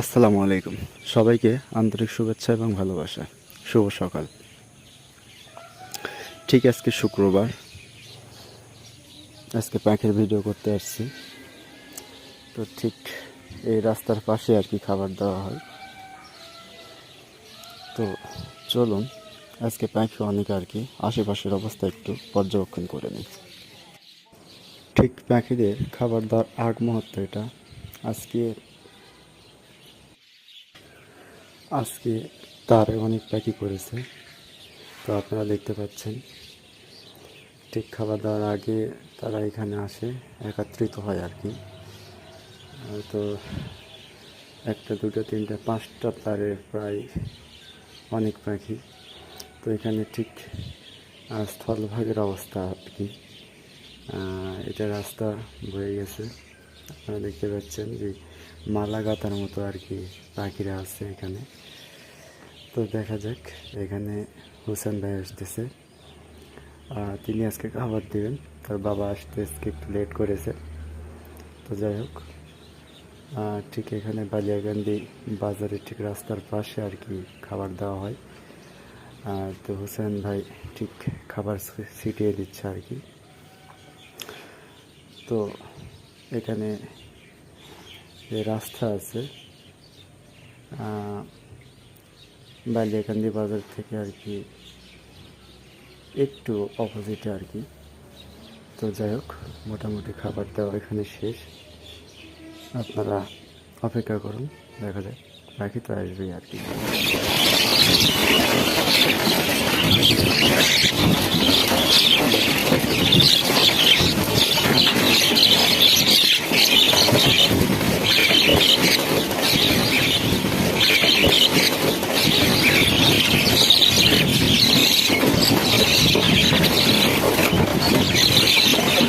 আসসালামু আলাইকুম। সবাইকে আন্তরিক শুভেচ্ছা এবং ভালোবাসা। শুভ সকাল। ঠিক আজকে শুক্রবার। আজকে পাখির ভিডিও করতে আসছি। তো ঠিক এই রাস্তার পাশে আর কি খাবার দেওয়া হয়। তো চলুন, আজকে পাখি অনেক আর কি। আশেপাশের অবস্থা একটু পর্যবেক্ষণ করে নিই। ঠিক পাখিদের খাবার দেওয়ার আগ মুহূর্ত এটা। আজকে আজকে তার অনেক পাখি করেছে, তো আপনারা দেখতে পাচ্ছেন। ঠিক খাবার দাওয়ার আগে তারা এখানে আসে, একত্রিত হয় আর কি। তো একটা দুটো তিনটা, পাঁচটা তারের প্রায় অনেক পাখি। তো এখানে ঠিক স্থলভাগের অবস্থা আর কি। এটা রাস্তা বয়ে গেছে। আপনারা দেখতে পাচ্ছেন যে মালা গাতার মতো আর কি পাখিরা আছে এখানে। তো দেখা যাক, এখানে হুসেন ভাই আসতেছে। তিনি আজকে খাবার দেবেন। তার বাবা আসতে আজকে একটু লেট করেছে। তো যাই হোক ঠিক এখানে বালিয়াগান্দি বাজারে ঠিক রাস্তার পাশে আর কি খাবার দেওয়া হয়। তো হোসেন ভাই ঠিক খাবার ছিটিয়ে দিচ্ছে আর কি। তো এখানে যে রাস্তা আছে বালিয়াকান্দি বাজার থেকে আর কি একটু অপোজিটে আর কি। তো যাই হোক, মোটামুটি খাবার দেওয়া এখানে শেষ। আপনারা অপেক্ষা করুন, দেখা যাক, বাকি তো আসবেই আর কি।